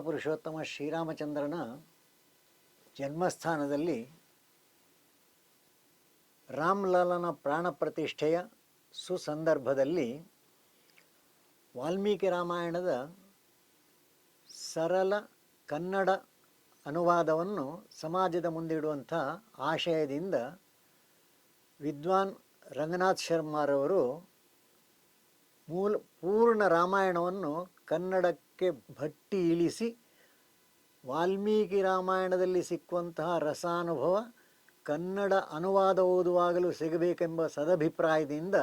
ಪುರುಷೋತ್ತಮ ಶ್ರೀರಾಮಚಂದ್ರನ ಜನ್ಮಸ್ಥಾನದಲ್ಲಿ ರಾಮ್ಲಾಲನ ಪ್ರಾಣ ಪ್ರತಿಷ್ಠೆಯ ಸುಸಂದರ್ಭದಲ್ಲಿ ವಾಲ್ಮೀಕಿ ರಾಮಾಯಣದ ಸರಳ ಕನ್ನಡ ಅನುವಾದವನ್ನು ಸಮಾಜದ ಮುಂದಿಡುವಂಥ ಆಶಯದಿಂದ ವಿದ್ವಾನ್ ರಂಗನಾಥ್ ಶರ್ಮಾರವರು ಮೂಲ ಪೂರ್ಣ ರಾಮಾಯಣವನ್ನು ಕನ್ನಡಕ್ಕೆ ಭಟ್ಟಿ ಇಳಿಸಿ ವಾಲ್ಮೀಕಿ ರಾಮಾಯಣದಲ್ಲಿ ಸಿಕ್ಕುವಂತಹ ರಸಾನುಭವ, ಕನ್ನಡ ಅನುವಾದ ಓದುವಾಗಲೂ ಸಿಗಬೇಕೆಂಬ ಸದಭಿಪ್ರಾಯದಿಂದ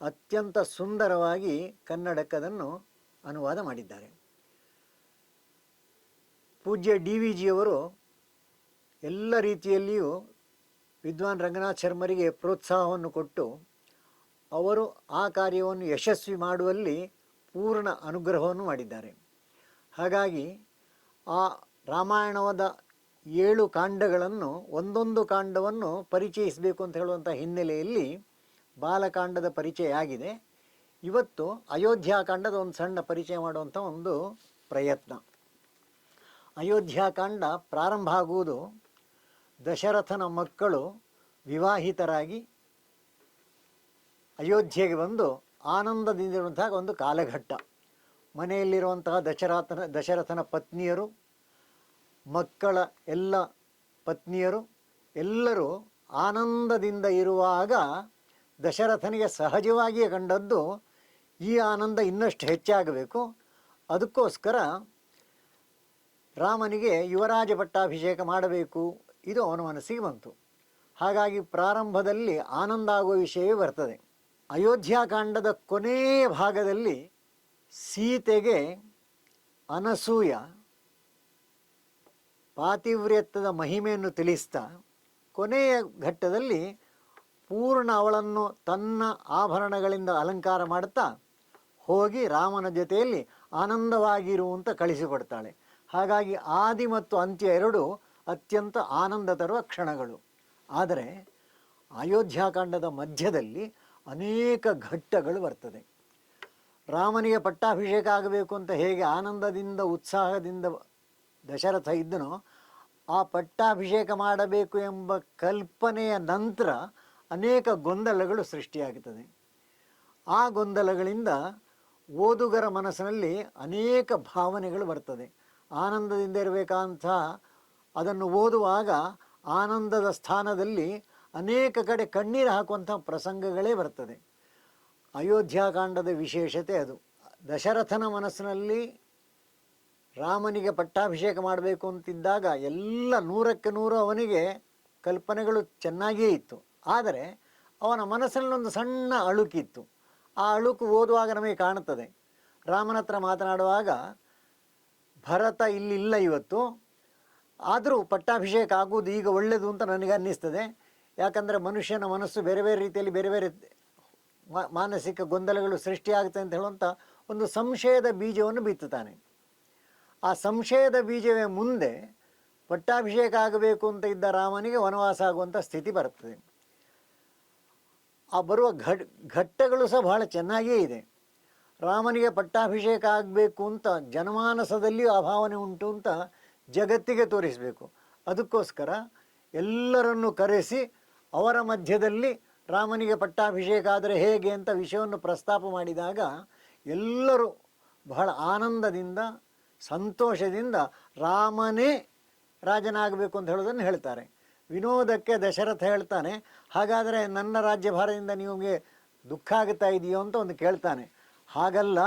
ಅತ್ಯಂತ ಸುಂದರವಾಗಿ ಕನ್ನಡಕ್ಕದನ್ನು ಅನುವಾದ ಮಾಡಿದ್ದಾರೆ. ಪೂಜ್ಯ ಡಿ ವಿ ಜಿಯವರು ಎಲ್ಲ ರೀತಿಯಲ್ಲಿಯೂ ವಿದ್ವಾನ್ ರಂಗನಾಥ್ ಶರ್ಮರಿಗೆ ಪ್ರೋತ್ಸಾಹವನ್ನು ಕೊಟ್ಟು ಅವರು ಆ ಕಾರ್ಯವನ್ನು ಯಶಸ್ವಿ ಮಾಡುವಲ್ಲಿ ಪೂರ್ಣ ಅನುಗ್ರಹವನ್ನು ಮಾಡಿದ್ದಾರೆ. ಹಾಗಾಗಿ ಆ ರಾಮಾಯಣವಾದ ಏಳು ಕಾಂಡಗಳನ್ನು, ಒಂದೊಂದು ಕಾಂಡವನ್ನು ಪರಿಚಯಿಸಬೇಕು ಅಂತ ಹೇಳುವಂಥ ಹಿನ್ನೆಲೆಯಲ್ಲಿ ಬಾಲಕಾಂಡದ ಪರಿಚಯ ಆಗಿದೆ. ಇವತ್ತು ಅಯೋಧ್ಯಾಕಾಂಡದ ಒಂದು ಸಣ್ಣ ಪರಿಚಯ ಮಾಡುವಂಥ ಒಂದು ಪ್ರಯತ್ನ. ಅಯೋಧ್ಯಾಕಾಂಡ ಪ್ರಾರಂಭ ಆಗುವುದು ದಶರಥನ ಮಕ್ಕಳು ವಿವಾಹಿತರಾಗಿ ಅಯೋಧ್ಯೆಗೆ ಬಂದು ಆನಂದದಿಂದಿರುವಂತಹ ಒಂದು ಕಾಲಘಟ್ಟ. ಮನೆಯಲ್ಲಿರುವಂತಹ ದಶರಥನ ದಶರಥನ ಪತ್ನಿಯರು, ಮಕ್ಕಳ ಎಲ್ಲ ಪತ್ನಿಯರು, ಎಲ್ಲರೂ ಆನಂದದಿಂದ ಇರುವಾಗ ದಶರಥನಿಗೆ ಸಹಜವಾಗಿಯೇ ಕಂಡದ್ದು ಈ ಆನಂದ ಇನ್ನಷ್ಟು ಹೆಚ್ಚಾಗಬೇಕು. ಅದಕ್ಕೋಸ್ಕರ ರಾಮನಿಗೆ ಯುವರಾಜ ಪಟ್ಟಾಭಿಷೇಕ ಮಾಡಬೇಕು. ಇದು ಅವನ ಮನಸ್ಸಿಗೆ ಬಂತು. ಹಾಗಾಗಿ ಪ್ರಾರಂಭದಲ್ಲಿ ಆನಂದ ಆಗುವ ವಿಷಯವೇ ಬರ್ತದೆ. ಅಯೋಧ್ಯಾಕಾಂಡದ ಕೊನೆಯ ಭಾಗದಲ್ಲಿ ಸೀತೆಗೆ ಅನಸೂಯ ಪಾತಿವ್ರತ್ಯದ ಮಹಿಮೆಯನ್ನು ತಿಳಿಸ್ತಾ ಕೊನೆಯ ಘಟ್ಟದಲ್ಲಿ ಪೂರ್ಣ ಅವಳನ್ನು ತನ್ನ ಆಭರಣಗಳಿಂದ ಅಲಂಕಾರ ಮಾಡ್ತಾ ಹೋಗಿ ರಾಮನ ಜೊತೆಯಲ್ಲಿ ಆನಂದವಾಗಿರುವಂತ ಕಳಿಸಿಕೊಡ್ತಾಳೆ. ಹಾಗಾಗಿ ಆದಿ ಮತ್ತು ಅಂತ್ಯ ಎರಡು ಅತ್ಯಂತ ಆನಂದ ತರುವ ಕ್ಷಣಗಳು. ಆದರೆ ಅಯೋಧ್ಯಾಕಾಂಡದ ಮಧ್ಯದಲ್ಲಿ ಅನೇಕ ಘಟ್ಟಗಳು ಬರ್ತದೆ. ರಾಮನಿಗೆ ಪಟ್ಟಾಭಿಷೇಕ ಆಗಬೇಕು ಅಂತ ಹೇಗೆ ಆನಂದದಿಂದ, ಉತ್ಸಾಹದಿಂದ ದಶರಥ ಇದ್ದನೋ ಆ ಪಟ್ಟಾಭಿಷೇಕ ಮಾಡಬೇಕು ಎಂಬ ಕಲ್ಪನೆಯ ನಂತರ ಅನೇಕ ಗೊಂದಲಗಳು ಸೃಷ್ಟಿಯಾಗುತ್ತದೆ. ಆ ಗೊಂದಲಗಳಿಂದ ಓದುಗರ ಮನಸ್ಸಿನಲ್ಲಿ ಅನೇಕ ಭಾವನೆಗಳು ಬರ್ತದೆ. ಆನಂದದಿಂದ ಇರಬೇಕಂತ ಅದನ್ನು ಓದುವಾಗ ಆನಂದದ ಸ್ಥಾನದಲ್ಲಿ ಅನೇಕ ಕಡೆ ಕಣ್ಣೀರು ಹಾಕುವಂಥ ಪ್ರಸಂಗಗಳೇ ಬರ್ತದೆ. ಅಯೋಧ್ಯಾಕಾಂಡದ ವಿಶೇಷತೆ ಅದು. ದಶರಥನ ಮನಸ್ಸಿನಲ್ಲಿ ರಾಮನಿಗೆ ಪಟ್ಟಾಭಿಷೇಕ ಮಾಡಬೇಕು ಅಂತಿದ್ದಾಗ ಎಲ್ಲ ನೂರಕ್ಕೆ ನೂರು ಅವನಿಗೆ ಕಲ್ಪನೆಗಳು ಚೆನ್ನಾಗಿಯೇ ಇತ್ತು. ಆದರೆ ಅವನ ಮನಸ್ಸಿನಲ್ಲಿ ಒಂದು ಸಣ್ಣ ಅಳುಕಿತ್ತು. ಆ ಅಳುಕು ಓದುವಾಗ ನಮಗೆ ಕಾಣುತ್ತದೆ. ರಾಮನ ಹತ್ರ ಮಾತನಾಡುವಾಗ, ಭರತ ಇಲ್ಲಿಲ್ಲ ಇವತ್ತು. ಆದರೂ ಪಟ್ಟಾಭಿಷೇಕ ಆಗುವುದು ಈಗ ಒಳ್ಳೆಯದು ಅಂತ ನನಗೆ ಅನ್ನಿಸ್ತದೆ. ಯಾಕಂದರೆ ಮನುಷ್ಯನ ಮನಸ್ಸು ಬೇರೆ ಬೇರೆ ರೀತಿಯಲ್ಲಿ ಬೇರೆ ಬೇರೆ ಮಾನಸಿಕ ಗೊಂದಲಗಳು ಸೃಷ್ಟಿಯಾಗುತ್ತೆ ಅಂತ ಹೇಳುವಂಥ ಒಂದು ಸಂಶಯದ ಬೀಜವನ್ನು ಬಿತ್ತುತ್ತಾನೆ. ಆ ಸಂಶಯದ ಬೀಜವೇ ಮುಂದೆ ಪಟ್ಟಾಭಿಷೇಕ ಆಗಬೇಕು ಅಂತ ಇದ್ದ ರಾಮನಿಗೆ ವನವಾಸ ಆಗುವಂಥ ಸ್ಥಿತಿ ಬರ್ತದೆ. ಆ ಬರುವ ಘಟ್ ಘಟ್ಟಗಳು ಸಹ ಬಹಳ ಚೆನ್ನಾಗಿಯೇ ಇದೆ. ರಾಮನಿಗೆ ಪಟ್ಟಾಭಿಷೇಕ ಆಗಬೇಕು ಅಂತ ಜನಮಾನಸದಲ್ಲಿಯೂ ಆ ಭಾವನೆ ಉಂಟು ಅಂತ ಜಗತ್ತಿಗೆ ತೋರಿಸಬೇಕು. ಅದಕ್ಕೋಸ್ಕರ ಎಲ್ಲರನ್ನು ಕರೆಸಿ ಅವರ ಮಧ್ಯದಲ್ಲಿ ರಾಮನಿಗೆ ಪಟ್ಟಾಭಿಷೇಕ ಆದರೆ ಹೇಗೆ ಅಂತ ವಿಷಯವನ್ನು ಪ್ರಸ್ತಾಪ ಮಾಡಿದಾಗ ಎಲ್ಲರೂ ಬಹಳ ಆನಂದದಿಂದ, ಸಂತೋಷದಿಂದ ರಾಮನೇ ರಾಜನಾಗಬೇಕು ಅಂತ ಹೇಳೋದನ್ನು ಹೇಳ್ತಾರೆ. ವಿನೋದಕ್ಕೆ ದಶರಥ ಹೇಳ್ತಾನೆ, ಹಾಗಾದರೆ ನನ್ನ ರಾಜ್ಯಭಾರದಿಂದ ನಿಮಗೆ ದುಃಖ ಆಗುತ್ತಾ ಇದೆಯೋ ಅಂತ ಒಂದು ಕೇಳ್ತಾನೆ. ಹಾಗಲ್ಲ,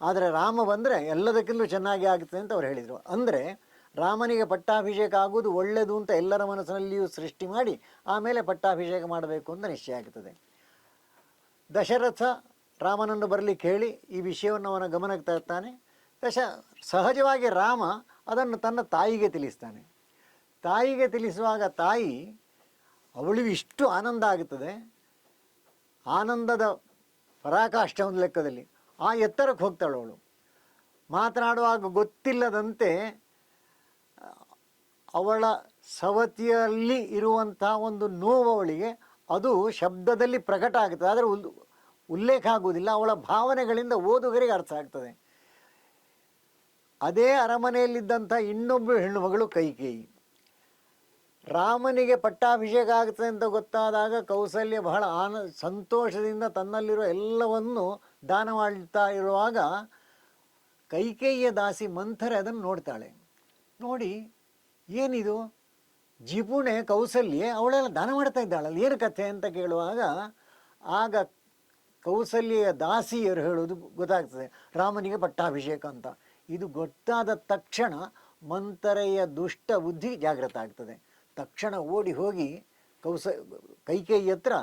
ಆದರೆ ರಾಮ ಬಂದರೆ ಎಲ್ಲದಕ್ಕಿಂತಲೂ ಚೆನ್ನಾಗಿ ಆಗುತ್ತೆ ಅಂತ ಅವ್ರು ಹೇಳಿದರು. ಅಂದರೆ ರಾಮನಿಗೆ ಪಟ್ಟಾಭಿಷೇಕ ಆಗುವುದು ಒಳ್ಳೆಯದು ಅಂತ ಎಲ್ಲರ ಮನಸ್ಸಿನಲ್ಲಿಯೂ ಸೃಷ್ಟಿ ಮಾಡಿ ಆಮೇಲೆ ಪಟ್ಟಾಭಿಷೇಕ ಮಾಡಬೇಕು ಅಂತ ನಿಶ್ಚಯ ಆಗ್ತದೆ. ದಶರಥ ರಾಮನನ್ನು ಬರಲಿ ಹೇಳಿ ಈ ವಿಷಯವನ್ನು ಅವನ ಗಮನಕ್ಕೆ ತರ್ತಾನೆ. ದಶ, ಸಹಜವಾಗಿ ರಾಮ ಅದನ್ನು ತನ್ನ ತಾಯಿಗೆ ತಿಳಿಸ್ತಾನೆ. ತಾಯಿಗೆ ತಿಳಿಸುವಾಗ ತಾಯಿ, ಅವಳಿಗೆ ಇಷ್ಟು ಆನಂದ ಆಗುತ್ತದೆ ಆನಂದದ ಪರಾಕಾಷ್ಟ ಒಂದು ಲೆಕ್ಕದಲ್ಲಿ ಆ ಎತ್ತರಕ್ಕೆ ಹೋಗ್ತಾಳು ಅವಳು. ಮಾತನಾಡುವಾಗ ಗೊತ್ತಿಲ್ಲದಂತೆ ಅವಳ ಸವತಿಯಲ್ಲಿ ಇರುವಂತಹ ಒಂದು ನೋವು ಅವಳಿಗೆ ಅದು ಶಬ್ದದಲ್ಲಿ ಪ್ರಕಟ ಆಗ್ತದೆ. ಆದರೆ ಉಲ್, ಉಲ್ಲೇಖ ಆಗುವುದಿಲ್ಲ. ಅವಳ ಭಾವನೆಗಳಿಂದ ಓದುಗರಿಗೆ ಅರ್ಥ ಆಗ್ತದೆ. ಅದೇ ಅರಮನೆಯಲ್ಲಿದ್ದಂಥ ಇನ್ನೊಬ್ಬಳು ಹೆಣ್ಣುಮಗಳು ಕೈಕೇಯಿ. ರಾಮನಿಗೆ ಪಟ್ಟಾಭಿಷೇಕ ಆಗ್ತದೆ ಅಂತ ಗೊತ್ತಾದಾಗ ಕೌಸಲ್ಯ ಬಹಳ ಆನ, ಸಂತೋಷದಿಂದ ತನ್ನಲ್ಲಿರುವ ಎಲ್ಲವನ್ನು ದಾನ ಮಾಡ್ತಾ ಇರುವಾಗ ಕೈಕೇಯಿಯ ದಾಸಿ ಮಂಥರೆ ಅದನ್ನು ನೋಡ್ತಾಳೆ. ನೋಡಿ ಏನಿದು? ಜಿಪುಣೆ ಕೌಸಲ್ಯೆ ಅವಳೆಲ್ಲ ದಾನ ಮಾಡ್ತಾ ಇದ್ದಾಳಲ್ಲ, ಏನು ಕಥೆ ಅಂತ ಕೇಳುವಾಗ ಆಗ ಕೌಸಲ್ಯ ದಾಸಿಯರು ಹೇಳೋದು ಗೊತ್ತಾಗ್ತದೆ, ರಾಮನಿಗೆ ಪಟ್ಟಾಭಿಷೇಕ ಅಂತ. ಇದು ಗೊತ್ತಾದ ತಕ್ಷಣ ಮಂತರೆಯ ದುಷ್ಟ ಬುದ್ಧಿ ಜಾಗೃತ ಆಗ್ತದೆ. ತಕ್ಷಣ ಓಡಿ ಹೋಗಿ ಕೌಸ, ಕೈಕೇಯಿ ಹತ್ರ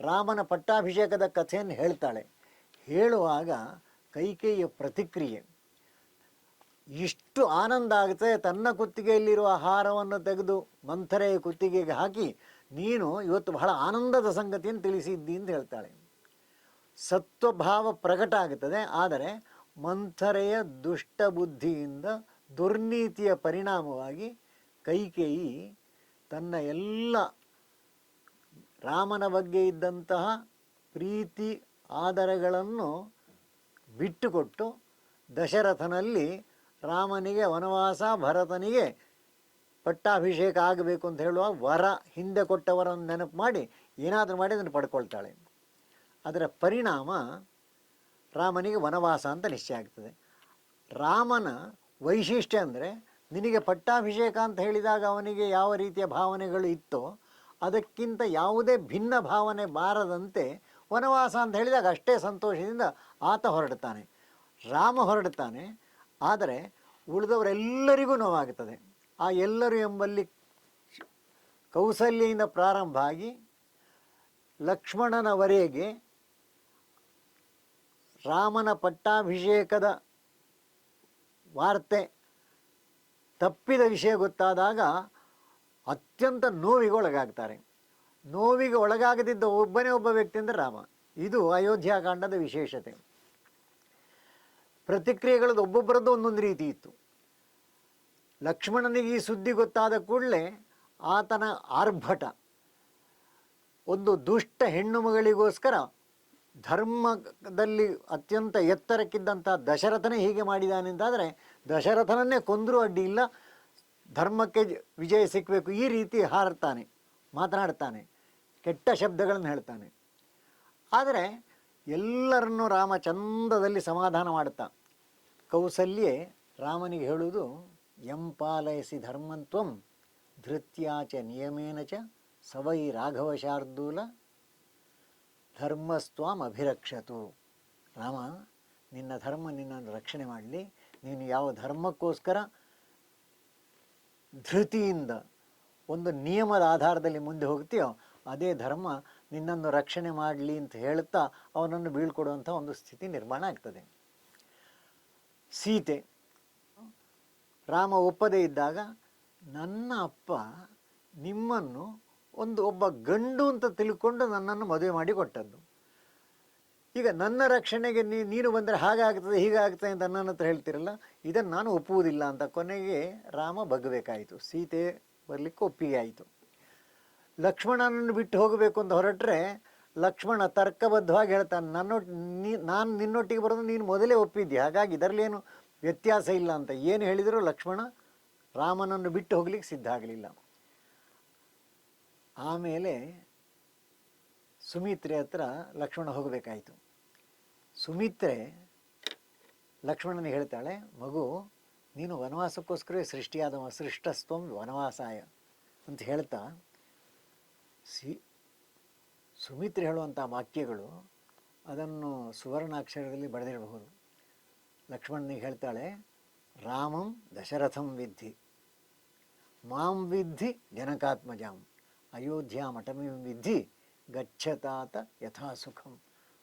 ರಾಮನ ಪಟ್ಟಾಭಿಷೇಕದ ಕಥೆಯನ್ನು ಹೇಳ್ತಾಳೆ. ಹೇಳುವಾಗ ಕೈಕೇಯಿಯ ಪ್ರತಿಕ್ರಿಯೆ ಇಷ್ಟು ಆನಂದ ಆಗುತ್ತೆ, ತನ್ನ ಕುತ್ತಿಗೆಯಲ್ಲಿರುವ ಆಹಾರವನ್ನು ತೆಗೆದು ಮಂಥರೆಯ ಕುತ್ತಿಗೆಗೆ ಹಾಕಿ, ನೀನು ಇವತ್ತು ಬಹಳ ಆನಂದದ ಸಂಗತಿಯನ್ನು ತಿಳಿಸಿದ್ದಿ ಅಂತ ಹೇಳ್ತಾಳೆ. ಸತ್ವಭಾವ ಪ್ರಕಟ ಆಗುತ್ತದೆ ಆದರೆ ಮಂಥರೆಯ ದುಷ್ಟ ಬುದ್ಧಿಯಿಂದ ದುರ್ನೀತಿಯ ಪರಿಣಾಮವಾಗಿ ಕೈಕೇಯಿ ತನ್ನ ಎಲ್ಲ ರಾಮನ ಬಗ್ಗೆ ಇದ್ದಂತಹ ಪ್ರೀತಿ, ಆದರಗಳನ್ನು ಬಿಟ್ಟುಕೊಟ್ಟು ದಶರಥನಲ್ಲಿ ರಾಮನಿಗೆ, ವನವಾಸ, ಭರತನಿಗೆ ಪಟ್ಟಾಭಿಷೇಕ ಆಗಬೇಕು ಅಂತ ಹೇಳುವಾಗ ವರ ಹಿಂದೆ ಕೊಟ್ಟವರನ್ನು ನೆನಪು ಮಾಡಿ, ಏನಾದರೂ ಮಾಡಿ ಅದನ್ನು ಪಡ್ಕೊಳ್ತಾಳೆ. ಅದರ ಪರಿಣಾಮ ರಾಮನಿಗೆ ವನವಾಸ ಅಂತ ನಿಶ್ಚಯ ಆಗ್ತದೆ. ರಾಮನ ವೈಶಿಷ್ಟ್ಯ ಅಂದರೆ, ನಿನಗೆ ಪಟ್ಟಾಭಿಷೇಕ ಅಂತ ಹೇಳಿದಾಗ ಅವನಿಗೆ ಯಾವ ರೀತಿಯ ಭಾವನೆಗಳು ಇತ್ತೋ, ಅದಕ್ಕಿಂತ ಯಾವುದೇ ಭಿನ್ನ ಭಾವನೆ ಬಾರದಂತೆ ವನವಾಸ ಅಂತ ಹೇಳಿದಾಗ ಅಷ್ಟೇ ಸಂತೋಷದಿಂದ ಆತ ಹೊರಡ್ತಾನೆ. ರಾಮ ಹೊರಡ್ತಾನೆ. ಆದರೆ ಉಳಿದವರೆಲ್ಲರಿಗೂ ನೋವಾಗುತ್ತದೆ. ಆ ಎಲ್ಲರೂ ಎಂಬಲ್ಲಿ ಕೌಸಲ್ಯದಿಂದ ಪ್ರಾರಂಭ ಆಗಿ ಲಕ್ಷ್ಮಣನವರೆಗೆ ರಾಮನ ಪಟ್ಟಾಭಿಷೇಕದ ವಾರ್ತೆ ತಪ್ಪಿದ ವಿಷಯ ಗೊತ್ತಾದಾಗ ಅತ್ಯಂತ ನೋವಿಗೆ ಒಳಗಾಗ್ತಾರೆ ನೋವಿಗೆ ಒಳಗಾಗದಿದ್ದ ಒಬ್ಬನೇ ಒಬ್ಬ ವ್ಯಕ್ತಿ ಅಂದರೆ ರಾಮ. ಇದು ಅಯೋಧ್ಯಾಕಾಂಡದ ವಿಶೇಷತೆ. ಪ್ರತಿಕ್ರಿಯೆಗಳದ್ದು ಒಬ್ಬೊಬ್ಬರದ್ದು ಒಂದೊಂದು ರೀತಿ ಇತ್ತು. ಲಕ್ಷ್ಮಣನಿಗೆ ಈ ಸುದ್ದಿ ಗೊತ್ತಾದ ಕೂಡಲೇ ಆತನ ಆರ್ಭಟ. ಒಂದು ದುಷ್ಟ ಹೆಣ್ಣು ಮಗಳಿಗೋಸ್ಕರ ಧರ್ಮದಲ್ಲಿ ಅತ್ಯಂತ ಎತ್ತರಕ್ಕಿದ್ದಂಥ ದಶರಥನೇ ಹೀಗೆ ಮಾಡಿದ್ದಾನೆ ಅಂತಾದರೆ ದಶರಥನನ್ನೇ ಕೊಂದರೂ ಅಡ್ಡಿ ಇಲ್ಲ. ಧರ್ಮಕ್ಕೆ ವಿಜಯ ಸಿಕ್ಕಬೇಕು ಈ ರೀತಿ ಹಾರತಾನೆ, ಮಾತನಾಡ್ತಾನೆ, ಕೆಟ್ಟ ಶಬ್ದಗಳನ್ನು ಹೇಳ್ತಾನೆ. ಆದರೆ ಎಲ್ಲರನ್ನೂ ರಾಮ ಚಂದದಲ್ಲಿ ಸಮಾಧಾನ ಮಾಡುತ್ತಾ. ಕೌಸಲ್ಯೆ ರಾಮನಿಗೆ ಹೇಳುವುದು ಎಂಪಾಲಯಸಿ ಧರ್ಮಂತ್ವಂ ಧೃತ್ಯಾಚ ನಿಯಮೇನ ಚ, ಸವೈ ರಾಘವ ಶಾರ್ದೂಲ ಧರ್ಮಸ್ತ್ವಾಂ ಅಭಿರಕ್ಷತು. ರಾಮ, ನಿನ್ನ ಧರ್ಮ ನಿನ್ನನ್ನು ರಕ್ಷಣೆ ಮಾಡಲಿ, ನೀನು ಯಾವ ಧರ್ಮಕ್ಕೋಸ್ಕರ ಧೃತಿಯಿಂದ ಒಂದು ನಿಯಮದ ಆಧಾರದಲ್ಲಿ ಮುಂದೆ ಹೋಗ್ತೀಯೋ ಅದೇ ಧರ್ಮ ನಿನ್ನನ್ನು ರಕ್ಷಣೆ ಮಾಡಲಿ ಅಂತ ಹೇಳ್ತಾ ಅವನನ್ನು ಬೀಳ್ಕೊಡುವಂಥ ಒಂದು ಸ್ಥಿತಿ ನಿರ್ಮಾಣ ಆಗ್ತದೆ. ಸೀತೆ ರಾಮ ಒಪ್ಪದೇ ಇದ್ದಾಗ ನನ್ನ ಅಪ್ಪ ನಿಮ್ಮನ್ನು ಒಂದು ಒಬ್ಬ ಗಂಡು ಅಂತ ತಿಳ್ಕೊಂಡು ನನ್ನನ್ನು ಮದುವೆ ಮಾಡಿ ಕೊಟ್ಟದ್ದು. ಈಗ ನನ್ನ ರಕ್ಷಣೆಗೆ ನೀನು ಬಂದರೆ ಹಾಗಾಗ್ತದೆ ಹೀಗಾಗ್ತದೆ ಅಂತ ನನ್ನ ಹತ್ರ ಹೇಳ್ತಿರಲ್ಲ, ಇದನ್ನು ನಾನು ಒಪ್ಪುವುದಿಲ್ಲ ಅಂತ ಕೊನೆಗೆ ರಾಮ ಬಗ್ಗಬೇಕಾಯಿತು. ಸೀತೆ ಬರಲಿಕ್ಕೆ ಒಪ್ಪಿಗೆ ಆಯಿತು ಲಕ್ಷ್ಮಣನನ್ನು ಬಿಟ್ಟು ಹೋಗಬೇಕು ಅಂತ ಹೊರಟ್ರೆ ಲಕ್ಷ್ಮಣ ತರ್ಕಬದ್ಧವಾಗಿ ಹೇಳ್ತಾನೆ ನನ್ನೊಟ್ಟು ನೀ, ನಾನು ನಿನ್ನೊಟ್ಟಿಗೆ ಬರೋದು ನೀನು ಮೊದಲೇ ಒಪ್ಪಿದ್ದೆ ಹಾಗಾಗಿ ಇದರಲ್ಲೇನು ವ್ಯತ್ಯಾಸ ಇಲ್ಲ ಅಂತ. ಏನು ಹೇಳಿದರೂ ಲಕ್ಷ್ಮಣ? ರಾಮನನ್ನು ಬಿಟ್ಟು ಹೋಗ್ಲಿಕ್ಕೆ ಸಿದ್ಧ ಆಗಲಿಲ್ಲ. ಆಮೇಲೆ ಸುಮಿತ್ರೆ ಹತ್ರ ಲಕ್ಷ್ಮಣ ಹೋಗಬೇಕಾಯಿತು. ಸುಮಿತ್ರೆ ಲಕ್ಷ್ಮಣನಿಗೆ ಹೇಳ್ತಾಳೆ, ಮಗು, ನೀನು ವನವಾಸಕ್ಕೋಸ್ಕರವೇ ಸೃಷ್ಟಿಯಾದವ ಸೃಷ್ಟಸ್ತ್ವಂ ವನವಾಸಾಯ ಅಂತ ಹೇಳ್ತಾ ಸಿ ಸುಮಿತ್ರೆ ಹೇಳುವಂಥ ವಾಕ್ಯಗಳು ಅದನ್ನು ಸುವರ್ಣಾಕ್ಷರದಲ್ಲಿ ಬರೆದಿರಬಹುದು. ಲಕ್ಷ್ಮಣನಿಗೆ ಹೇಳ್ತಾಳೆ, ರಾಮಂ ದಶರಥಂ ವಿದ್ಧಿ, ಮಾಂ ವಿದ್ಧಿ ಜನಕಾತ್ಮಜಾಂ, ಅಯೋಧ್ಯ ಮಠಮಿಂ ವಿದ್ಧಿ ಗಚ್ಚತಾತ ಯಥಾ ಸುಖಂ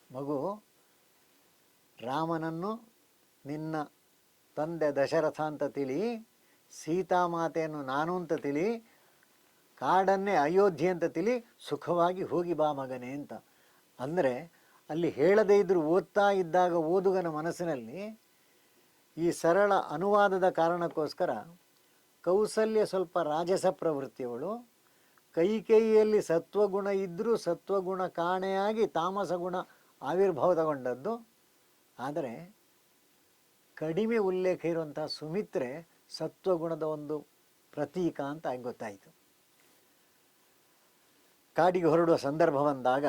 ಮಗು, ರಾಮನನ್ನು ನಿನ್ನ ತಂದೆ ದಶರಥ ಅಂತ ತಿಳಿ ಸೀತಾಮಾತೆಯನ್ನು ನಾನು ಅಂತ ತಿಳಿ ಕಾಡನ್ನೇ ಅಯೋಧ್ಯೆ ಅಂತ ತಿಳಿ ಸುಖವಾಗಿ ಹೋಗಿ ಬಾ ಮಗನೇ ಅಂತ. ಅಂದರೆ ಅಲ್ಲಿ ಹೇಳದೇ ಇದ್ದರೂ ಓದ್ತಾ ಇದ್ದಾಗ ಓದುಗನ ಮನಸ್ಸಿನಲ್ಲಿ ಈ ಸರಳ ಅನುವಾದದ ಕಾರಣಕ್ಕೋಸ್ಕರ ಕೌಸಲ್ಯ ಸ್ವಲ್ಪ ರಾಜಸ ಪ್ರವೃತ್ತಿಯವಳು. ಕೈಕೈಯಲ್ಲಿ ಸತ್ವಗುಣ ಇದ್ದರೂ ಸತ್ವಗುಣ ಕಾಣೆಯಾಗಿ ತಾಮಸ ಗುಣ ಆವಿರ್ಭಾವ ತಗೊಂಡದ್ದು. ಆದರೆ ಕಡಿಮೆ ಉಲ್ಲೇಖ ಇರುವಂತಹ ಸುಮಿತ್ರೆ ಸತ್ವಗುಣದ ಒಂದು ಪ್ರತೀಕ ಅಂತ ಗೊತ್ತಾಯಿತು. ಕಾಡಿಗೆ ಹೊರಡುವ ಸಂದರ್ಭ ಬಂದಾಗ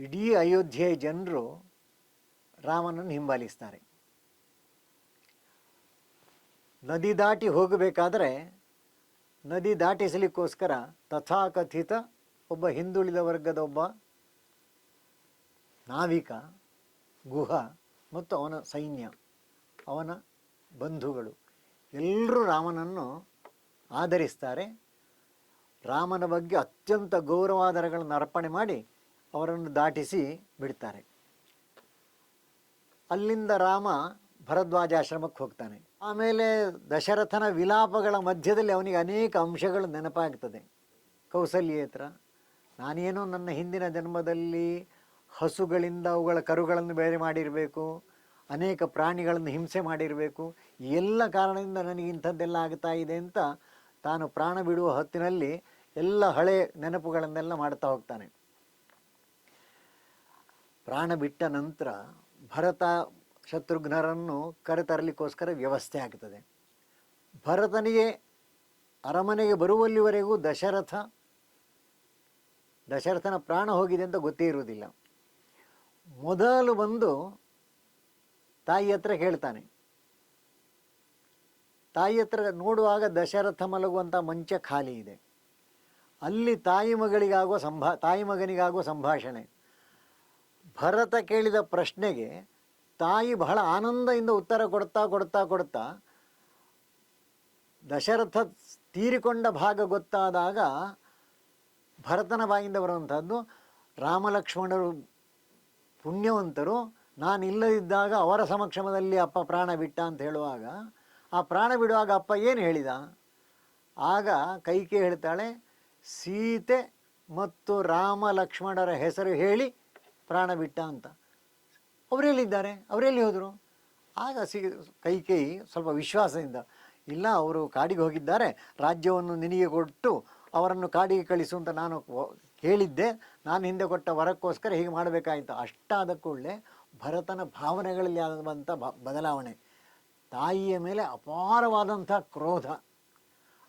ಇಡೀ ಅಯೋಧ್ಯೆಯ ಜನರು ರಾಮನನ್ನು ಹಿಂಬಾಲಿಸ್ತಾರೆ. ನದಿ ದಾಟಿ ಹೋಗಬೇಕಾದರೆ ನದಿ ದಾಟಿಸಲಿಕ್ಕೋಸ್ಕರ ತಥಾಕಥಿತ ಒಬ್ಬ ಹಿಂದುಳಿದ ವರ್ಗದ ಒಬ್ಬ ನಾವಿಕ, ಗುಹ ಮತ್ತು ಅವನ ಸೈನ್ಯ, ಅವನ ಬಂಧುಗಳು ಎಲ್ಲರೂ ರಾಮನನ್ನು ಆಧರಿಸ್ತಾರೆ. ರಾಮನ ಬಗ್ಗೆ ಅತ್ಯಂತ ಗೌರವಾದರಗಳನ್ನು ಅರ್ಪಣೆ ಮಾಡಿ ಅವರನ್ನು ದಾಟಿಸಿ ಬಿಡ್ತಾರೆ. ಅಲ್ಲಿಂದ ರಾಮ ಭರದ್ವಾಜಾಶ್ರಮಕ್ಕೆ ಹೋಗ್ತಾನೆ. ಆಮೇಲೆ ದಶರಥನ ವಿಲಾಪಗಳ ಮಧ್ಯದಲ್ಲಿ ಅವನಿಗೆ ಅನೇಕ ಅಂಶಗಳು ನೆನಪಾಗ್ತದೆ. ಕೌಸಲ್ಯ ಹತ್ರ ನಾನೇನೋ ನನ್ನ ಹಿಂದಿನ ಜನ್ಮದಲ್ಲಿ ಹಸುಗಳಿಂದ ಅವುಗಳ ಕರುಗಳನ್ನು ಬೇರೆ ಮಾಡಿರಬೇಕು, ಅನೇಕ ಪ್ರಾಣಿಗಳನ್ನು ಹಿಂಸೆ ಮಾಡಿರಬೇಕು ಎಲ್ಲ ಕಾರಣದಿಂದ ನನಗೆ ಇಂಥದ್ದೆಲ್ಲ ಆಗ್ತಾ ಇದೆ ಅಂತ ತಾನು ಪ್ರಾಣ ಬಿಡುವ ಹೊತ್ತಿನಲ್ಲಿ ಎಲ್ಲ ಹಳೆ ನೆನಪುಗಳನ್ನೆಲ್ಲ ಮಾಡ್ತಾ ಹೋಗ್ತಾನೆ. ಪ್ರಾಣ ಬಿಟ್ಟ ನಂತರ ಭರತ ಶತ್ರುಘ್ನರನ್ನು ಕರೆತರಲಿಕ್ಕೋಸ್ಕರ ವ್ಯವಸ್ಥೆ ಆಗ್ತದೆ. ಭರತನಿಗೆ ಅರಮನೆಗೆ ಬರುವಲ್ಲಿವರೆಗೂ ದಶರಥ, ದಶರಥನ ಪ್ರಾಣ ಹೋಗಿದೆ ಅಂತ ಗೊತ್ತೇ ಇರುವುದಿಲ್ಲ. ಮೊದಲು ಬಂದು ತಾಯಿ ಹತ್ರ ಹೇಳ್ತಾನೆ. ತಾಯಿ ಹತ್ರ ನೋಡುವಾಗ ದಶರಥ ಮಲಗುವಂಥ ಮಂಚ ಖಾಲಿ ಇದೆ. ಅಲ್ಲಿ ತಾಯಿ ಮಗಳಿಗಾಗುವ ಸಂಭಾ, ತಾಯಿ ಮಗನಿಗಾಗುವ ಸಂಭಾಷಣೆ. ಭರತ ಕೇಳಿದ ಪ್ರಶ್ನೆಗೆ ತಾಯಿ ಬಹಳ ಆನಂದದಿಂದ ಉತ್ತರ ಕೊಡ್ತಾ ಕೊಡ್ತಾ ಕೊಡ್ತಾ ದಶರಥ ತೀರಿಕೊಂಡ ಭಾಗ ಗೊತ್ತಾದಾಗ ಭರತನ ಬಾಯಿಂದ ಬರುವಂಥದ್ದು ರಾಮಲಕ್ಷ್ಮಣರು ಪುಣ್ಯವಂತರು, ನಾನಿಲ್ಲದಿದ್ದಾಗ ಅವರ ಸಮಕ್ಷಮದಲ್ಲಿ ಅಪ್ಪ ಪ್ರಾಣ ಬಿಟ್ಟ ಅಂತ ಹೇಳುವಾಗ, ಆ ಪ್ರಾಣ ಬಿಡುವಾಗ ಅಪ್ಪ ಏನು ಹೇಳಿದ? ಆಗ ಕೈಕೆ ಹೇಳ್ತಾಳೆ ಸೀತೆ ಮತ್ತು ರಾಮ ಲಕ್ಷ್ಮಣರ ಹೆಸರು ಹೇಳಿ ಪ್ರಾಣ ಬಿಟ್ಟ ಅಂತ. ಅವರೆಲ್ಲಿದ್ದಾರೆ? ಅವರೆಲ್ಲಿ ಹೋದರು? ಆಗ ಸಿ ಕೈಕೇಯಿ ಸ್ವಲ್ಪ ವಿಶ್ವಾಸದಿಂದ, ಇಲ್ಲ ಅವರು ಕಾಡಿಗೆ ಹೋಗಿದ್ದಾರೆ, ರಾಜ್ಯವನ್ನು ನಿನಗೆ ಕೊಟ್ಟು ಅವರನ್ನು ಕಾಡಿಗೆ ಕಳಿಸು ಅಂತ ನಾನು ಹೇಳಿದ್ದೆ ನಾನು ಹಿಂದೆ ಕೊಟ್ಟ ವರಕ್ಕೋಸ್ಕರ ಹೀಗೆ ಮಾಡಬೇಕಾಯಿತು. ಅಷ್ಟಾದ ಕೂಡಲೇ ಭರತನ ಭಾವನೆಗಳಲ್ಲಿ ಆದಂಥ ಬದಲಾವಣೆ, ತಾಯಿಯ ಮೇಲೆ ಅಪಾರವಾದಂಥ ಕ್ರೋಧ.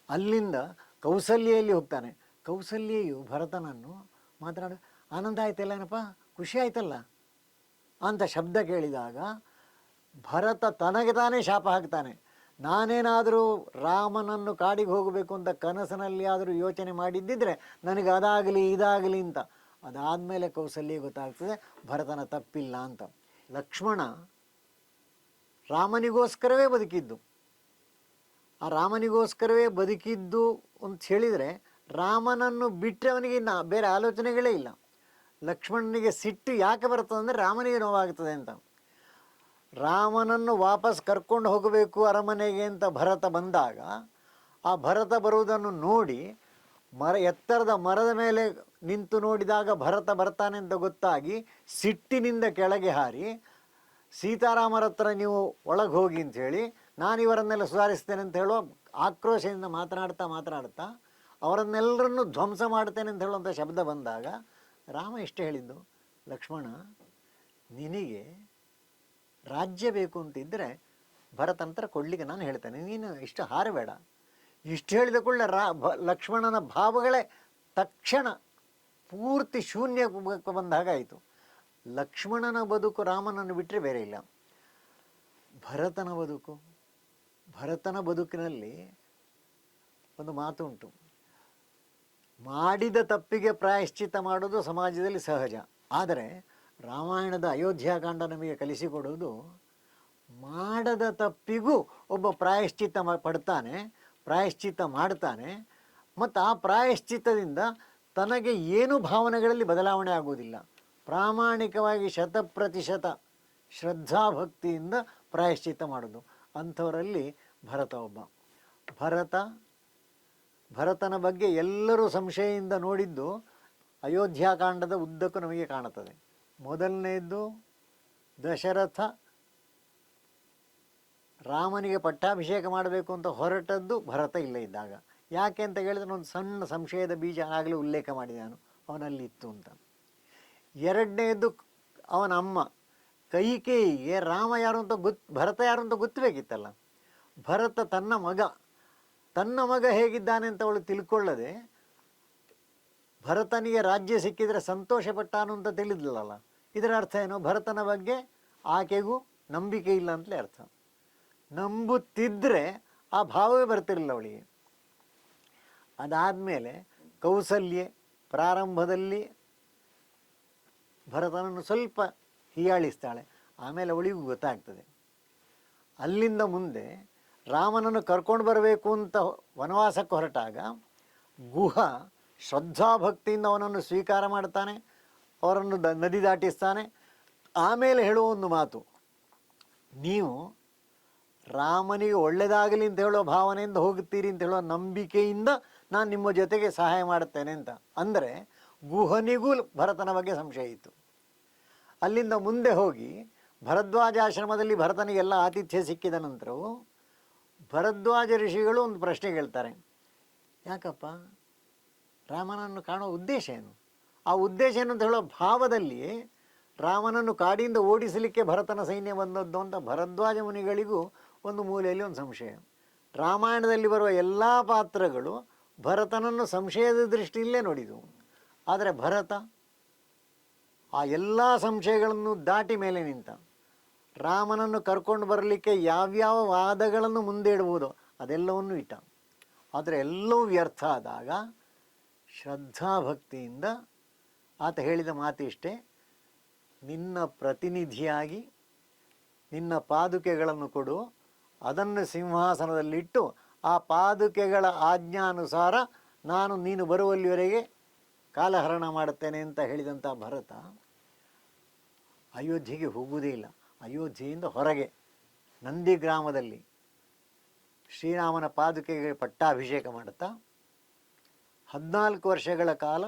ಅಲ್ಲಿಂದ ಕೌಸಲ್ಯಲ್ಲಿ ಹೋಗ್ತಾನೆ. ಕೌಸಲ್ಯೆಯು ಭರತನನ್ನು ಮಾತನಾಡ, ಆನಂದ ಆಯ್ತಲ್ಲೇನಪ್ಪ ಖುಷಿ ಆಯ್ತಲ್ಲ? ಅಂತ ಶಬ್ದ ಕೇಳಿದಾಗ ಭರತ ತನಗೆ ತಾನೇ ಶಾಪ ಹಾಕ್ತಾನೆ. ನಾನೇನಾದರೂ ರಾಮನನ್ನು ಕಾಡಿಗೆ ಹೋಗಬೇಕು ಅಂತ ಕನಸಿನಲ್ಲಿ ಆದರೂ ಯೋಚನೆ ಮಾಡಿದ್ದಿದ್ರೆ ನನಗೆ ಅದಾಗಲಿ, ಇದಾಗಲಿ ಅಂತ. ಅದಾದಮೇಲೆ ಕೌಸಲ್ಯ ಗೊತ್ತಾಗ್ತದೆ, ಭರತನ ತಪ್ಪಿಲ್ಲ ಅಂತ. ಲಕ್ಷ್ಮಣ ರಾಮನಿಗೋಸ್ಕರವೇ ಬದುಕಿದ್ದು. ಆ ರಾಮನಿಗೋಸ್ಕರವೇ ಬದುಕಿದ್ದು ಅಂತ ಹೇಳಿದರೆ ರಾಮನನ್ನು ಬಿಟ್ಟರೆ ಅವನಿಗೆ ಇನ್ನು ಬೇರೆ ಆಲೋಚನೆಗಳೇ ಇಲ್ಲ. ಲಕ್ಷ್ಮಣನಿಗೆ ಸಿಟ್ಟು ಯಾಕೆ ಬರ್ತದೆ ಅಂದರೆ ರಾಮನಿಗೆ ನೋವಾಗ್ತದೆ ಅಂತ. ರಾಮನನ್ನು ವಾಪಸ್ ಕರ್ಕೊಂಡು ಹೋಗಬೇಕು ಅರಮನೆಗೆ ಅಂತ ಭರತ ಬಂದಾಗ, ಆ ಭರತ ಬರುವುದನ್ನು ನೋಡಿ ಮರ, ಎತ್ತರದ ಮರದ ಮೇಲೆ ನಿಂತು ನೋಡಿದಾಗ ಭರತ ಬರ್ತಾನೆ ಅಂತ ಗೊತ್ತಾಗಿ ಸಿಟ್ಟಿನಿಂದ ಕೆಳಗೆ ಹಾರಿ, ಸೀತಾರಾಮರ ಹತ್ರ ನೀವು ಒಳಗೆ ಹೋಗಿ ಅಂತ ಹೇಳಿ ನಾನು ಇವರನ್ನೆಲ್ಲ ಸುಧಾರಿಸ್ತೇನೆ ಅಂತ ಹೇಳೋ ಆಕ್ರೋಶದಿಂದ ಮಾತನಾಡ್ತಾ ಮಾತನಾಡ್ತಾ ಅವರನ್ನೆಲ್ಲರನ್ನು ಧ್ವಂಸ ಮಾಡ್ತೇನೆ ಅಂತ ಹೇಳುವಂಥ ಶಬ್ದ ಬಂದಾಗ ರಾಮ ಎಷ್ಟು ಹೇಳಿದ್ದು, ಲಕ್ಷ್ಮಣ, ನಿನಗೆ ರಾಜ್ಯ ಬೇಕು ಅಂತಿದ್ದರೆ ಭರತಂತ್ರ ಕೊಡಲಿಕ್ಕೆ ನಾನು ಹೇಳ್ತೇನೆ. ನೀನು ಇಷ್ಟು ಹಾರಬೇಡ. ಇಷ್ಟು ಹೇಳಿದ ಕೂಡಲೇ ರಾ, ಭ, ಲಕ್ಷ್ಮಣನ ಭಾವಗಳೇ ತಕ್ಷಣ ಪೂರ್ತಿ ಶೂನ್ಯ ಬಂದ ಹಾಗಾಯಿತು ಲಕ್ಷ್ಮಣನ ಬದುಕು ರಾಮನನ್ನು ಬಿಟ್ಟರೆ ಬೇರೆ ಇಲ್ಲ. ಭರತನ ಬದುಕು, ಭರತನ ಬದುಕಿನಲ್ಲಿ ಒಂದು ಮಾತು ಉಂಟು. ಮಾಡಿದ ತಪ್ಪಿಗೆ ಪ್ರಾಯಶ್ಚಿತ್ತ ಮಾಡೋದು ಸಮಾಜದಲ್ಲಿ ಸಹಜ. ಆದರೆ ರಾಮಾಯಣದ ಅಯೋಧ್ಯಾಕಾಂಡ ನಮಗೆ ಕಲಿಸಿಕೊಡುವುದು ಮಾಡದ ತಪ್ಪಿಗೂ ಒಬ್ಬ ಪ್ರಾಯಶ್ಚಿತ್ತ ಪಡ್ತಾನೆ, ಪ್ರಾಯಶ್ಚಿತ್ತ ಮಾಡ್ತಾನೆ, ಮತ್ತು ಆ ಪ್ರಾಯಶ್ಚಿತ್ತದಿಂದ ತನಗೆ ಏನು ಭಾವನೆಗಳಲ್ಲಿ ಬದಲಾವಣೆ ಆಗುವುದಿಲ್ಲ. ಪ್ರಾಮಾಣಿಕವಾಗಿ ಶತ ಪ್ರತಿಶತ ಶ್ರದ್ಧಾಭಕ್ತಿಯಿಂದ ಪ್ರಾಯಶ್ಚಿತ್ತ ಮಾಡೋದು ಅಂಥವರಲ್ಲಿ ಭರತ ಒಬ್ಬ. ಭರತ ಭರತನ ಬಗ್ಗೆ ಎಲ್ಲರೂ ಸಂಶಯದಿಂದ ನೋಡಿದ್ದು ಅಯೋಧ್ಯಾಕಾಂಡದ ಉದ್ದಕ್ಕೂ ನಮಗೆ ಕಾಣುತ್ತದೆ. ಮೊದಲನೆಯದ್ದು ದಶರಥ ರಾಮನಿಗೆ ಪಟ್ಟಾಭಿಷೇಕ ಮಾಡಬೇಕು ಅಂತ ಹೊರಟದ್ದು ಭರತ ಇಲ್ಲೇ ಇದ್ದಾಗ. ಯಾಕೆ ಅಂತ ಹೇಳಿದ್ರೆ ಒಂದು ಸಣ್ಣ ಸಂಶಯದ ಬೀಜ ಆಗಲೇ ಉಲ್ಲೇಖ ಮಾಡಿದೆ ನಾನು ಅವನಲ್ಲಿ ಇತ್ತು ಅಂತ. ಎರಡನೆಯದು ಅವನ ಅಮ್ಮ. ಕೈಕೇಯಿಗೆ ರಾಮ ಯಾರು ಅಂತ ಗೊತ್ತು ಭರತ ಯಾರು ಅಂತ ಗೊತ್ತಬೇಕಿತ್ತಲ್ಲ. ಭರತ ತನ್ನ ಮಗ. ತನ್ನ ಮಗ ಹೇಗಿದ್ದಾನೆ ಅಂತ ಅವಳು ತಿಳ್ಕೊಳ್ಳದೆ ಭರತನಿಗೆ ರಾಜ್ಯ ಸಿಕ್ಕಿದರೆ ಸಂತೋಷಪಟ್ಟಾನು ಅಂತ ತಿಳಿದ್ಲಲ್ಲ. ಇದರ ಅರ್ಥ ಏನು? ಭರತನ ಬಗ್ಗೆ ಆಕೆಗೂ ನಂಬಿಕೆ ಇಲ್ಲ ಅಂತಲೇ ಅರ್ಥ. ನಂಬುತ್ತಿದ್ದರೆ ಆ ಭಾವವೇ ಬರ್ತಿರಲಿಲ್ಲ ಅವಳಿಗೆ. ಅದಾದಮೇಲೆ ಕೌಸಲ್ಯೆ ಪ್ರಾರಂಭದಲ್ಲಿ ಭರತನನ್ನು ಸ್ವಲ್ಪ ಹೀಯಾಳಿಸ್ತಾಳೆ. ಆಮೇಲೆ ಅವಳಿಗೂ ಗೊತ್ತಾಗ್ತದೆ. ಅಲ್ಲಿಂದ ಮುಂದೆ ರಾಮನನ್ನು ಕರ್ಕೊಂಡು ಬರಬೇಕು ಅಂತ ವನವಾಸಕ್ಕೆ ಹೊರಟಾಗ ಗುಹ ಶ್ರದ್ಧಾಭಕ್ತಿಯಿಂದ ಅವನನ್ನು ಸ್ವೀಕಾರ ಮಾಡ್ತಾನೆ, ಅವರನ್ನು ದ ನದಿ ದಾಟಿಸ್ತಾನೆ. ಆಮೇಲೆ ಹೇಳುವ ಒಂದು ಮಾತು. ನೀವು ರಾಮನಿಗೆ ಒಳ್ಳೆಯದಾಗಲಿ ಅಂತ ಹೇಳೋ ಭಾವನೆಯಿಂದ ಹೋಗುತ್ತೀರಿ ಅಂತ ಹೇಳೋ ನಂಬಿಕೆಯಿಂದ ನಾನು ನಿಮ್ಮ ಜೊತೆಗೆ ಸಹಾಯ ಮಾಡುತ್ತೇನೆ ಅಂತ. ಅಂದರೆ ಗುಹನಿಗೂ ಭರತನ ಬಗ್ಗೆ ಸಂಶಯ ಇತ್ತು. ಅಲ್ಲಿಂದ ಮುಂದೆ ಹೋಗಿ ಭರದ್ವಾಜ ಆಶ್ರಮದಲ್ಲಿ ಭರತನಿಗೆಲ್ಲ ಆತಿಥ್ಯ ಸಿಕ್ಕಿದ ನಂತರವು ಭರದ್ವಾಜ ಋಷಿಗಳು ಒಂದು ಪ್ರಶ್ನೆ ಕೇಳ್ತಾರೆ. ಯಾಕಪ್ಪ? ರಾಮನನ್ನು ಕಾಣೋ ಉದ್ದೇಶ ಏನು? ಆ ಉದ್ದೇಶ ಏನು ಅಂತ ಹೇಳೋ ಭಾವದಲ್ಲಿ ರಾಮನನ್ನು ಕಾಡಿಯಿಂದ ಓಡಿಸಲಿಕ್ಕೆ ಭರತನ ಸೈನ್ಯ ಬಂದದ್ದು ಅಂತ ಭರದ್ವಾಜ ಮುನಿಗಳಿಗೂ ಒಂದು ಮೂಲೆಯಲ್ಲಿ ಒಂದು ಸಂಶಯ. ರಾಮಾಯಣದಲ್ಲಿ ಬರುವ ಎಲ್ಲ ಪಾತ್ರಗಳು ಭರತನನ್ನು ಸಂಶಯದ ದೃಷ್ಟಿಯಲ್ಲೇ ನೋಡಿದವು. ಆದರೆ ಭರತ ಆ ಎಲ್ಲ ಸಂಶಯಗಳನ್ನು ದಾಟಿ ಮೇಲೆ ನಿಂತ ರಾಮನನ್ನು ಕರ್ಕೊಂಡು ಬರಲಿಕ್ಕೆ ಯಾವ್ಯಾವ ವಾದಗಳನ್ನು ಮುಂದೆ ಇಡಬಹುದು ಅದೆಲ್ಲವನ್ನು ಇಟ್ಟ. ಆದರೆ ಎಲ್ಲವೂ ವ್ಯರ್ಥ ಆದಾಗ ಶ್ರದ್ಧಾಭಕ್ತಿಯಿಂದ ಆತ ಹೇಳಿದ ಮಾತು ಇಷ್ಟೇ, ನಿನ್ನ ಪ್ರತಿನಿಧಿಯಾಗಿ ನಿನ್ನ ಪಾದುಕೆಗಳನ್ನು ಕೊಡು, ಅದನ್ನು ಸಿಂಹಾಸನದಲ್ಲಿಟ್ಟು ಆ ಪಾದುಕೆಗಳ ಆಜ್ಞಾನುಸಾರ ನಾನು ನೀನು ಬರುವಲ್ಲಿವರೆಗೆ ಕಾಲಹರಣ ಮಾಡುತ್ತೇನೆ ಅಂತ ಹೇಳಿದಂಥ ಭರತ ಅಯೋಧ್ಯೆಗೆ ಹೋಗುವುದೇ ಇಲ್ಲ. ಅಯೋಧ್ಯೆಯಿಂದ ಹೊರಗೆ ನಂದಿ ಗ್ರಾಮದಲ್ಲಿ ಶ್ರೀರಾಮನ ಪಾದುಕೆಗೆ ಪಟ್ಟಾಭಿಷೇಕ ಮಾಡುತ್ತಾ ಹದಿನಾಲ್ಕು ವರ್ಷಗಳ ಕಾಲ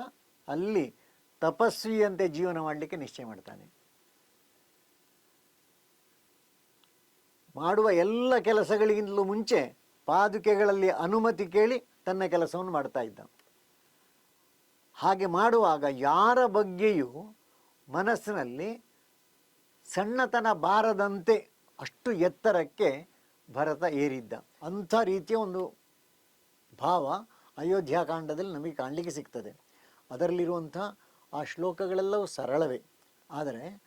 ಅಲ್ಲಿ ತಪಸ್ವಿಯಂತೆ ಜೀವನ ಮಾಡಲಿಕ್ಕೆ ನಿಶ್ಚಯ ಮಾಡ್ತಾನೆ. ಮಾಡುವ ಎಲ್ಲ ಕೆಲಸಗಳಿಗಿಂತಲೂ ಮುಂಚೆ ಪಾದುಕೆಗಳಲ್ಲಿ ಅನುಮತಿ ಕೇಳಿ ತನ್ನ ಕೆಲಸವನ್ನು ಮಾಡ್ತಾ ಇದ್ದ. ಹಾಗೆ ಮಾಡುವಾಗ ಯಾರ ಬಗ್ಗೆಯೂ ಮನಸ್ಸಿನಲ್ಲಿ ಸಣ್ಣತನ ಬಾರದಂತೆ ಅಷ್ಟು ಎತ್ತರಕ್ಕೆ ಭರತ ಏರಿದ್ದ. ಅಂಥ ರೀತಿಯ ಒಂದು ಭಾವ ಅಯೋಧ್ಯಾಕಾಂಡದಲ್ಲಿ ನಮಗೆ ಕಾಣಲಿಕ್ಕೆ ಸಿಗ್ತದೆ. ಅದರಲ್ಲಿರುವಂಥ ಆ ಶ್ಲೋಕಗಳೆಲ್ಲವೂ ಸರಳವೇ. ಆದರೆ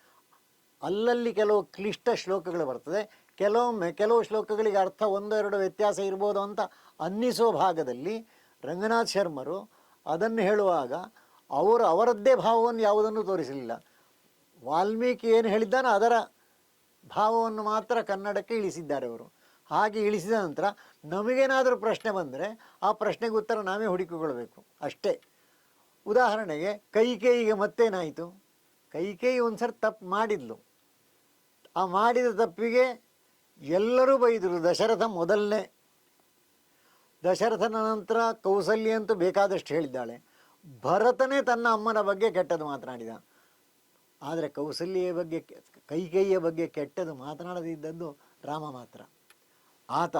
ಅಲ್ಲಲ್ಲಿ ಕೆಲವು ಕ್ಲಿಷ್ಟ ಶ್ಲೋಕಗಳು ಬರ್ತದೆ. ಕೆಲವೊಮ್ಮೆ ಕೆಲವು ಶ್ಲೋಕಗಳಿಗೆ ಅರ್ಥ ಒಂದೆರಡು ವ್ಯತ್ಯಾಸ ಇರ್ಬೋದು ಅಂತ ಅನ್ನಿಸೋ ಭಾಗದಲ್ಲಿ ರಂಗನಾಥ್ ಶರ್ಮರು ಅದನ್ನು ಹೇಳುವಾಗ ಅವರು ಅವರದ್ದೇ ಭಾವವನ್ನು ಯಾವುದನ್ನು ತೋರಿಸಲಿಲ್ಲ. ವಾಲ್ಮೀಕಿ ಏನು ಹೇಳಿದ್ದಾನೋ ಅದರ ಭಾವವನ್ನು ಮಾತ್ರ ಕನ್ನಡಕ್ಕೆ ಇಳಿಸಿದ್ದಾರೆ ಅವರು. ಹಾಗೆ ಇಳಿಸಿದ ನಂತರ ನಮಗೇನಾದರೂ ಪ್ರಶ್ನೆ ಬಂದರೆ ಆ ಪ್ರಶ್ನೆಗೆ ಉತ್ತರ ನಾವೇ ಹುಡುಕಿಕೊಳ್ಬೇಕು ಅಷ್ಟೇ. ಉದಾಹರಣೆಗೆ ಕೈಕೇಯಿಗೆ ಮತ್ತೇನಾಯಿತು? ಕೈಕೇಯಿ ಒಂದು ಸರಿ ತಪ್ಪು ಮಾಡಿದ್ಲು. ಆ ಮಾಡಿದ ತಪ್ಪಿಗೆ ಎಲ್ಲರೂ ಬೈದರು ದಶರಥ ಮೊದಲನೇ. ದಶರಥನ ನಂತರ ಕೌಸಲ್ಯ ಅಂತೂ ಬೇಕಾದಷ್ಟು ಹೇಳಿದ್ದಾಳೆ. ಭರತನೇ ತನ್ನ ಅಮ್ಮನ ಬಗ್ಗೆ ಕೆಟ್ಟದ್ದು ಮಾತನಾಡಿದ. ಆದರೆ ಕೌಸಲ್ಯ ಬಗ್ಗೆ ಕೈಕೈಯ ಬಗ್ಗೆ ಕೆಟ್ಟದು ಮಾತನಾಡದಿದ್ದದ್ದು ರಾಮ ಮಾತ್ರ. ಆತ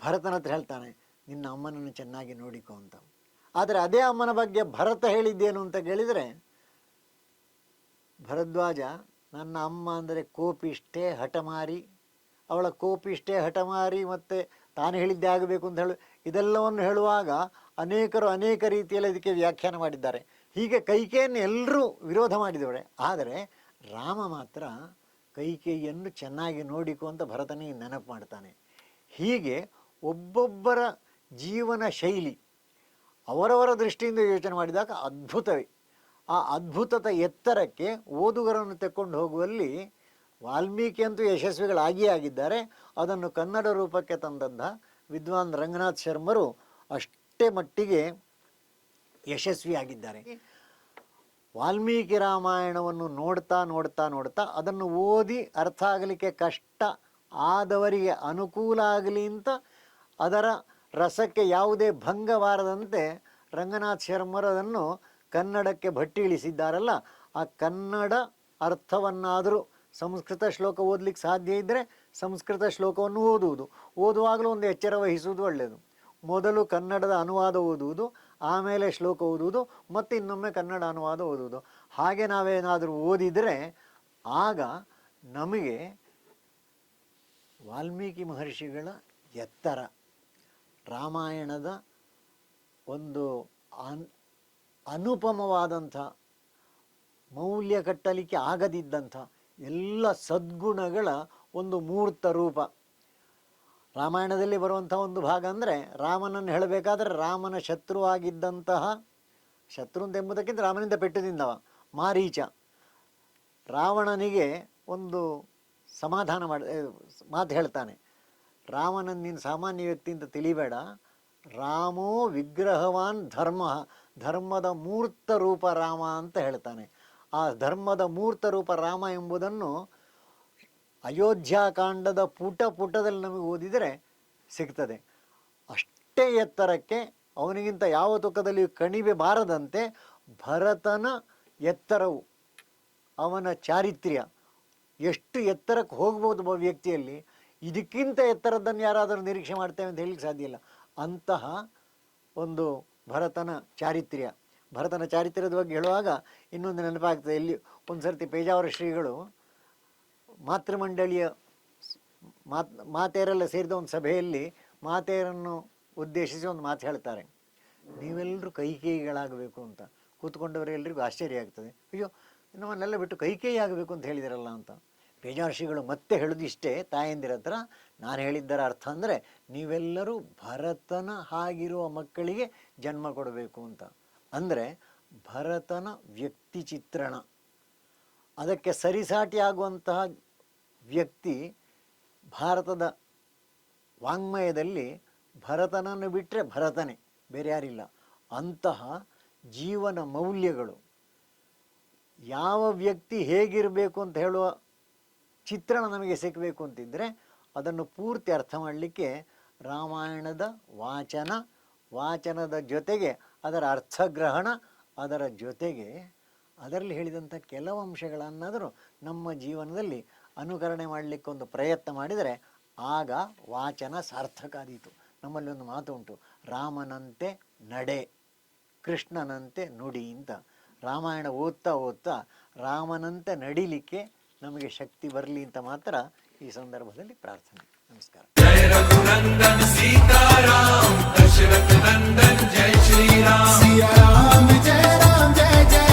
ಭರತನ ಹತ್ರ ಹೇಳ್ತಾನೆ, ನಿನ್ನ ಅಮ್ಮನನ್ನು ಚೆನ್ನಾಗಿ ನೋಡಿಕೊ ಅಂತ. ಆದರೆ ಅದೇ ಅಮ್ಮನ ಬಗ್ಗೆ ಭರತ ಹೇಳಿದ್ದೇನು ಅಂತ ಕೇಳಿದರೆ, ಭರದ್ವಾಜ, ನನ್ನ ಅಮ್ಮ ಅಂದರೆ ಕೋಪಿಷ್ಟೇ ಹಠಮಾರಿ, ಅವಳ ಕೋಪಿಷ್ಟೇ ಹಠಮಾರಿ ಮತ್ತು ತಾನು ಹೇಳಿದ್ದೇ ಆಗಬೇಕು ಅಂತ ಹೇಳು, ಇದೆಲ್ಲವನ್ನು ಹೇಳುವಾಗ ಅನೇಕರು ಅನೇಕ ರೀತಿಯಲ್ಲಿ ಇದಕ್ಕೆ ವ್ಯಾಖ್ಯಾನ ಮಾಡಿದ್ದಾರೆ. ಹೀಗೆ ಕೈಕೇಯನ್ನು ಎಲ್ಲರೂ ವಿರೋಧ ಮಾಡಿದವಳೆ. ಆದರೆ ರಾಮ ಮಾತ್ರ ಕೈಕೇಯಿಯನ್ನು ಚೆನ್ನಾಗಿ ನೋಡಿಕೊ ಅಂತ ಭರತನಿಗೆ ನೆನಪು ಮಾಡ್ತಾನೆ. ಹೀಗೆ ಒಬ್ಬೊಬ್ಬರ ಜೀವನ ಶೈಲಿ ಅವರವರ ದೃಷ್ಟಿಯಿಂದ ಯೋಚನೆ ಮಾಡಿದಾಗ ಅದ್ಭುತವೇ. ಆ ಅದ್ಭುತದ ಎತ್ತರಕ್ಕೆ ಓದುಗರನ್ನು ತೆಕ್ಕೊಂಡು ಹೋಗುವಲ್ಲಿ ವಾಲ್ಮೀಕಿ ಅಂತೂ ಯಶಸ್ವಿಗಳಾಗಿಯೇ ಆಗಿದ್ದಾರೆ. ಅದನ್ನು ಕನ್ನಡ ರೂಪಕ್ಕೆ ತಂದಂಥ ವಿದ್ವಾನ್ ರಂಗನಾಥ್ ಶರ್ಮರು ಅಷ್ಟೇ ಮಟ್ಟಿಗೆ ಯಶಸ್ವಿಯಾಗಿದ್ದಾರೆ. ವಾಲ್ಮೀಕಿ ರಾಮಾಯಣವನ್ನು ನೋಡ್ತಾ ನೋಡ್ತಾ ನೋಡ್ತಾ ಅದನ್ನು ಓದಿ ಅರ್ಥ ಆಗಲಿಕ್ಕೆ ಕಷ್ಟ ಆದವರಿಗೆ ಅನುಕೂಲ ಆಗಲಿ ಅಂತ ಅದರ ರಸಕ್ಕೆ ಯಾವುದೇ ಭಂಗ ಬಾರದಂತೆ ರಂಗನಾಥ್ ಶರ್ಮರದನ್ನು ಕನ್ನಡಕ್ಕೆ ಭಟ್ಟಿ ಇಳಿಸಿದ್ದಾರಲ್ಲ, ಆ ಕನ್ನಡ ಅರ್ಥವನ್ನಾದರೂ ಸಂಸ್ಕೃತ ಶ್ಲೋಕ ಓದಲಿಕ್ಕೆ ಸಾಧ್ಯ ಇದ್ದರೆ ಸಂಸ್ಕೃತ ಶ್ಲೋಕವನ್ನು ಓದುವುದು. ಓದುವಾಗಲೂ ಒಂದು ಎಚ್ಚರ ವಹಿಸುವುದು ಒಳ್ಳೆಯದು. ಮೊದಲು ಕನ್ನಡದ ಅನುವಾದ ಓದುವುದು ಆಮೇಲೆ ಶ್ಲೋಕ ಓದುವುದು, ಮತ್ತು ಇನ್ನೊಮ್ಮೆ ಕನ್ನಡ ಅನುವಾದ ಓದುವುದು. ಹಾಗೆ ನಾವೇನಾದರೂ ಓದಿದರೆ, ಆಗ ನಮಗೆ ವಾಲ್ಮೀಕಿ ಮಹರ್ಷಿಗಳ ಎತ್ತರ, ರಾಮಾಯಣದ ಒಂದು ಅನ್, ಅನುಪಮವಾದಂಥ, ಮೌಲ್ಯ ಕಟ್ಟಲಿಕ್ಕೆ ಆಗದಿದ್ದಂಥ ಎಲ್ಲ ಸದ್ಗುಣಗಳ ಒಂದು ಮೂರ್ತ ರೂಪ. ರಾಮಾಯಣದಲ್ಲಿ ಬರುವಂಥ ಒಂದು ಭಾಗ ಅಂದರೆ ರಾಮನನ್ನು ಹೇಳಬೇಕಾದ್ರೆ ರಾಮನ ಶತ್ರುವಾಗಿದ್ದಂತಹ ಶತ್ರು ಅಂತ ಎಂಬುದಕ್ಕಿಂತ ರಾಮನಿಂದ ಪೆಟ್ಟು ತಿಂದವ ಮಾರೀಚ. ರಾವಣನಿಗೆ ಒಂದು ಸಮಾಧಾನ ಮಾಡಿ ಮಾತು ಹೇಳ್ತಾನೆ. ರಾಮನನ್ನು ನೀನು ಸಾಮಾನ್ಯ ವ್ಯಕ್ತಿ ಅಂತ ತಿಳಿಬೇಡ. ರಾಮೋ ವಿಗ್ರಹವಾನ್ ಧರ್ಮ, ಧರ್ಮದ ಮೂರ್ತ ರೂಪ ರಾಮ ಅಂತ ಹೇಳ್ತಾನೆ. ಆ ಧರ್ಮದ ಮೂರ್ತ ರೂಪ ರಾಮ ಎಂಬುದನ್ನು ಅಯೋಧ್ಯಾಕಾಂಡದ ಪುಟ ಪುಟದಲ್ಲಿ ನಮಗೆ ಓದಿದರೆ ಸಿಗ್ತದೆ. ಅಷ್ಟೇ ಎತ್ತರಕ್ಕೆ ಅವನಿಗಿಂತ ಯಾವ ತುಕದಲ್ಲಿ ಕಣಿವೆ ಬಾರದಂತೆ ಭರತನ ಎತ್ತರವು, ಅವನ ಚಾರಿತ್ರ್ಯ. ಎಷ್ಟು ಎತ್ತರಕ್ಕೆ ಹೋಗ್ಬೋದು ಒಬ್ಬ ವ್ಯಕ್ತಿಯಲ್ಲಿ? ಇದಕ್ಕಿಂತ ಎತ್ತರದನ್ನು ಯಾರಾದರೂ ನಿರೀಕ್ಷೆ ಮಾಡ್ತೇವೆ ಅಂತ ಹೇಳಲಿಕ್ಕೆ ಸಾಧ್ಯ ಇಲ್ಲ. ಅಂತಹ ಒಂದು ಭರತನ ಚಾರಿತ್ರ್ಯ. ಭರತನ ಚಾರಿತ್ರ್ಯದ ಬಗ್ಗೆ ಹೇಳುವಾಗ ಇನ್ನೊಂದು ನೆನಪಾಗ್ತದೆ. ಇಲ್ಲಿ ಒಂದು ಸರ್ತಿ ಪೇಜಾವರ ಶ್ರೀಗಳು ಮಾತೃಮಂಡಳಿಯ ಮಾತ್, ಮಾತೆಯರೆಲ್ಲ ಸೇರಿದ ಒಂದು ಸಭೆಯಲ್ಲಿ ಮಾತೆಯರನ್ನು ಉದ್ದೇಶಿಸಿ ಒಂದು ಮಾತು ಹೇಳ್ತಾರೆ ನೀವೆಲ್ಲರೂ ಕೈಕೇಯಿಗಳಾಗಬೇಕು ಅಂತ. ಕೂತ್ಕೊಂಡವರೆಲ್ಲರಿಗೂ ಆಶ್ಚರ್ಯ ಆಗ್ತದೆ. ಅಯ್ಯೋ, ನಮ್ಮನ್ನೆಲ್ಲ ಬಿಟ್ಟು ಕೈಕೇಯಿ ಆಗಬೇಕು ಅಂತ ಹೇಳಿದಿರಲ್ಲ ಅಂತ. ಬೇಜಾರ್ಷಿಗಳು ಮತ್ತೆ ಹೇಳೋದು ಇಷ್ಟೇ, ತಾಯಂದಿರ ಹತ್ರ. ನಾನು ಹೇಳಿದ್ದರ ಅರ್ಥ ಅಂದರೆ, ನೀವೆಲ್ಲರೂ ಭರತನ ಆಗಿರುವ ಮಕ್ಕಳಿಗೆ ಜನ್ಮ ಕೊಡಬೇಕು ಅಂತ. ಅಂದರೆ, ಭರತನ ವ್ಯಕ್ತಿ ಚಿತ್ರಣ. ಅದಕ್ಕೆ ಸರಿಸಾಟಿ ಆಗುವಂತಹ ವ್ಯಕ್ತಿ ಭಾರತದ ವಾಂಗ್ಮಯದಲ್ಲಿ ಭರತನನ್ನು ಬಿಟ್ಟರೆ ಭರತನೇ, ಬೇರೆ ಯಾರಿಲ್ಲ. ಅಂತಹ ಜೀವನ ಮೌಲ್ಯಗಳು ಯಾವ ವ್ಯಕ್ತಿ ಹೇಗಿರಬೇಕು ಅಂತ ಹೇಳುವ ಚಿತ್ರಣ ನಮಗೆ ಸಿಕ್ಕಬೇಕು ಅಂತಿದ್ದರೆ ಅದನ್ನು ಪೂರ್ತಿ ಅರ್ಥ ಮಾಡಲಿಕ್ಕೆ ರಾಮಾಯಣದ ವಾಚನ, ವಾಚನದ ಜೊತೆಗೆ ಅದರ ಅರ್ಥಗ್ರಹಣ, ಅದರ ಜೊತೆಗೆ ಅದರಲ್ಲಿ ಹೇಳಿದಂಥ ಕೆಲವು ಅಂಶಗಳನ್ನಾದರೂ ನಮ್ಮ ಜೀವನದಲ್ಲಿ ಅನುಕರಣೆ ಮಾಡಲಿಕ್ಕೆ ಒಂದು ಪ್ರಯತ್ನ ಮಾಡಿದರೆ ಆಗ ವಾಚನ ಸಾರ್ಥಕ ಆದೀತು ನಮ್ಮಲ್ಲಿ ಒಂದು ಮಾತು ಉಂಟು ರಾಮನಂತೆ ನಡೆ ಕೃಷ್ಣನಂತೆ ನುಡಿ ಅಂತ. ರಾಮಾಯಣ ಓದ್ತಾ ಓದ್ತಾ ರಾಮನಂತೆ ನಡಿಲಿಕ್ಕೆ ನಮಗೆ ಶಕ್ತಿ ಬರಲಿ ಅಂತ ಮಾತ್ರ ಈ ಸಂದರ್ಭದಲ್ಲಿ ಪ್ರಾರ್ಥನೆ. ನಮಸ್ಕಾರ. ಜಯ ರಘುನಂದನ ಸೀತಾರಾಮ್ ದಶರಥ ನಂದನ್ ಜಯ ಶ್ರೀರಾಮ್. ಜಯ ಜಯ